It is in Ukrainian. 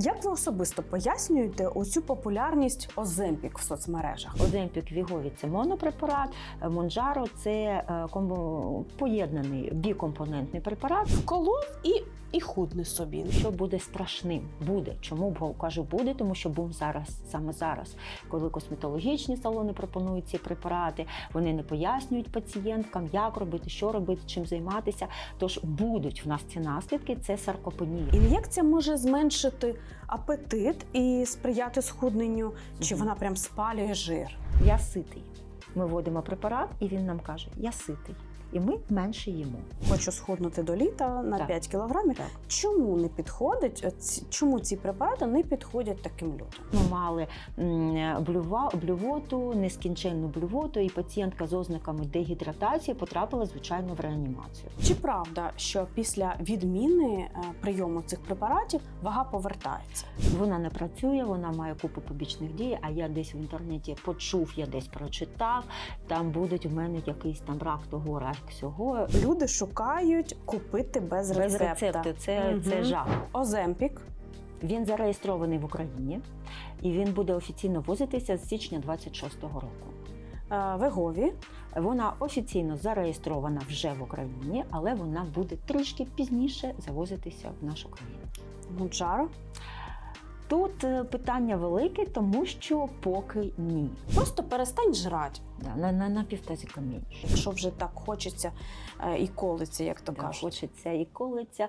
Як ви особисто пояснюєте оцю популярність Оземпік в соцмережах? Оземпік Вігові це монопрепарат, Монджаро це е, комбо- поєднаний бікомпонентний препарат. Вколов і, і худне собі. Що буде страшним? Буде. Чому бо кажу буде? Тому що бум зараз, саме зараз, коли косметологічні салони пропонують ці препарати, вони не пояснюють пацієнткам, як робити, що робити, чим займатися. Тож будуть в нас ці наслідки. Це саркопенія. Ін'єкція може зменшити апетит і сприяти схудненню, чи вона прям спалює жир? Я ситий. Ми вводимо препарат, і він нам каже: Я ситий. І ми менше їмо. Хочу схуднути до літа на Так. 5 кілограмів. Так. Чому не підходить? е, Чому ці препарати не підходять таким людям? Ми мали блюва, блювоту, нескінченну блювоту, і пацієнтка з ознаками дегідратації потрапила, звичайно, в реанімацію. Чи правда, що після відміни е, прийому цих препаратів вага повертається? Вона не працює, вона має купу побічних дій. А я десь в інтернеті почув, я десь прочитав. Там будуть у мене якийсь там рак того, рак сього. Люди шукають купити без, Без рецепта. рецепту. Це, це жах. Оземпік. Він зареєстрований в Україні і він буде офіційно возитися з січня 26-го року. е, Вегові. Вона офіційно зареєстрована вже в Україні, але вона буде трішки пізніше завозитися в нашу країну. Муджаро. Тут е, питання велике, тому що поки ні. Просто перестань жрати. Да, на, на, на півтазіка менше. Якщо вже так хочеться е, і колиться, як то Да, кажуть. хочеться і колиться.